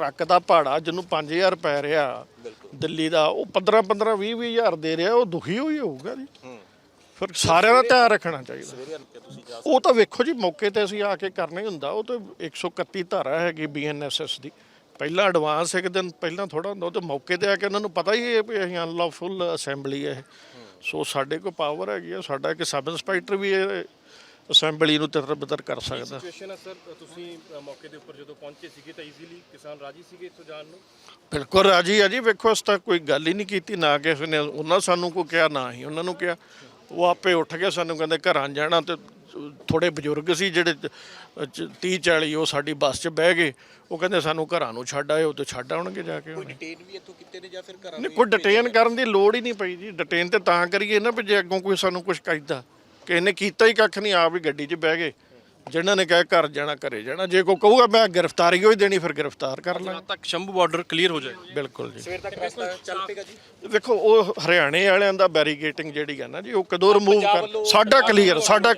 Truck ਦਾ ਭਾੜਾ ਜਿਹਨੂੰ 5000 ਪੈ ਰਿਹਾ ਦਿੱਲੀ ਦਾ ਉਹ 15 15 20 20 ਹਜ਼ਾਰ ਦੇ ਰਿਹਾ ਉਹ ਦੁਖੀ ਹੋਈ ਹੋਊਗਾ ਜੀ। ਫਿਰ ਸਾਰਿਆਂ ਦਾ ਧਿਆਨ ਰੱਖਣਾ ਚਾਹੀਦਾ। ਉਹ ਤਾਂ ਵੇਖੋ ਜੀ ਮੌਕੇ ਤੇ ਅਸੀਂ ਆ ਕੇ ਕਰਨਾ ਹੀ ਹੁੰਦਾ। ਉਹ ਤਾਂ 131 ਧਾਰਾ ਹੈਗੀ ਬੀਐਨਐਸਐਸ ਦੀ। ਪਹਿਲਾਂ ਐਡਵਾਂਸ ਇੱਕ ਦਿਨ ਪਹਿਲਾਂ ਥੋੜਾ ਹੁੰਦਾ ਉਹ ਤੇ ਮੌਕੇ ਤੇ ਆ ਕੇ ਉਹਨਾਂ ਨੂੰ ਪਤਾ ਹੀ ਹੈ ਵੀ ਅਸੀਂ ਅਨਲawful ਅਸੈਂਬਲੀ ਹੈ ਇਹ। ਸੋ ਸਾਡੇ ਕੋਲ ਪਾਵਰ ਹੈਗੀ ਆ ਸਾਡਾ ਇੱਕ ਸਬ ਇੰਸਪੈਕਟਰ ਵੀ ਇਹ ਅਸੈਂਬਲੀ ਨੂੰ ਤਿੱਤਰ ਬਿੱਤਰ ਕਰ ਸਕਦਾ। ਸਿਚੁਏਸ਼ਨ ਹੈ ਸਰ ਤੁਸੀਂ ਮੌਕੇ ਦੇ ਉੱਪਰ ਜਦੋਂ ਪਹੁੰਚੇ ਸੀਗੇ ਤਾਂ ਈਜ਼ੀਲੀ ਕਿਸਾਨ ਰਾਜੀ ਸੀਗੇ ਇੱਥੋਂ ਜਾਣ ਨੂੰ? ਬਿਲਕੁਲ ਰਾਜੀ ਆ ਜੀ ਵੇਖੋ ਇਸ ਤੱਕ ਕੋਈ ਗੱਲ ਹੀ ਨਹੀਂ ਕੀਤੀ ਨਾ ਕਿਸੇ ਨੇ ਉਹਨਾਂ ਸਾਨੂੰ ਕੋਈ ਕਿਹਾ ਨਾ ਹੀ ਉਹਨਾਂ ਨੂੰ ਕਿਹਾ। ਉਹ ਆਪੇ ਉੱਠ ਕੇ ਸਾਨੂੰ ਕਹਿੰਦੇ ਘਰਾਂ ਜਾਣਾ ਤੇ ਥੋੜੇ ਬਜ਼ੁਰਗ ਸੀ ਜਿਹੜੇ 30 40 ਉਹ ਸਾਡੀ ਬੱਸ 'ਚ ਬਹਿ ਗਏ। ਉਹ ਕਹਿੰਦੇ ਸਾਨੂੰ ਘਰਾਂ ਨੂੰ ਛੱਡ ਆਇਓ ਤੇ ਛੱਡ ਆਉਣਗੇ ਜਾ ਕੇ। ਉਹਨੇ ਡਿਟੇਨ ਵੀ ਇੱਥੋਂ ਕਿਤੇ ਨੇ ਜਾਂ ਫਿਰ ਘਰਾਂ ਨਹੀਂ ਕੋਈ ਡਿਟੇਨ ਕਰਨ ਦੀ ਲੋੜ ਹੀ ਨਹੀਂ ਪਈ ਜੀ। ਡਿਟੇਨ ਤੇ ਤਾਂ ਕਰੀਏ ਨਾ ਵੀ ਜੇ ਅੱਗੋਂ ਕੋਈ ਸਾਨੂੰ ਕੁਝ ਕਹਿੰਦਾ। ਕਿ ਇਹਨੇ ਕੀਤਾ ਹੀ ਕੱਖ ਨਹੀਂ ਆਪ ਹੀ ਗੱਡੀ 'ਚ ਬਹਿ ਗਏ। ਜਿਨ੍ਹਾਂ ਨੇ ਕਿਹਾ ਘਰ ਜਾਣਾ ਘਰੇ ਜਾਣਾ। ਜੇ ਕੋਈ ਕਹੂਗਾ ਮੈਂ ਗ੍ਰਿਫਤਾਰੀ ਹੋਈ ਦੇਣੀ ਫਿਰ ਗ੍ਰਿਫਤਾਰ ਕਰ ਲਾਂਗੇ ਰਾਤ ਤੱਕ ਸ਼ੰਭੂ ਬਾਰਡਰ ਕਲੀਅਰ ਹੋ ਜਾਏ। ਬਿਲਕੁਲ ਜੀ। ਸਵੇਰ ਤੱਕ ਰਸਤਾ ਚੱਲ ਪਏਗਾ ਜੀ? ਵੇਖੋ ਉਹ ਹਰਿਆਣੇ ਵਾਲਿਆਂ ਦਾ ਬੈਰੀਗੇਟਿੰਗ ਜਿਹੜੀ ਹੈ ਨਾ ਜੀ ਉਹ ਕਦੋਂ ਰਿਮੂਵ ਕਰ ਸਾਡਾ ਕਲੀਅਰ ਸਾਡਾ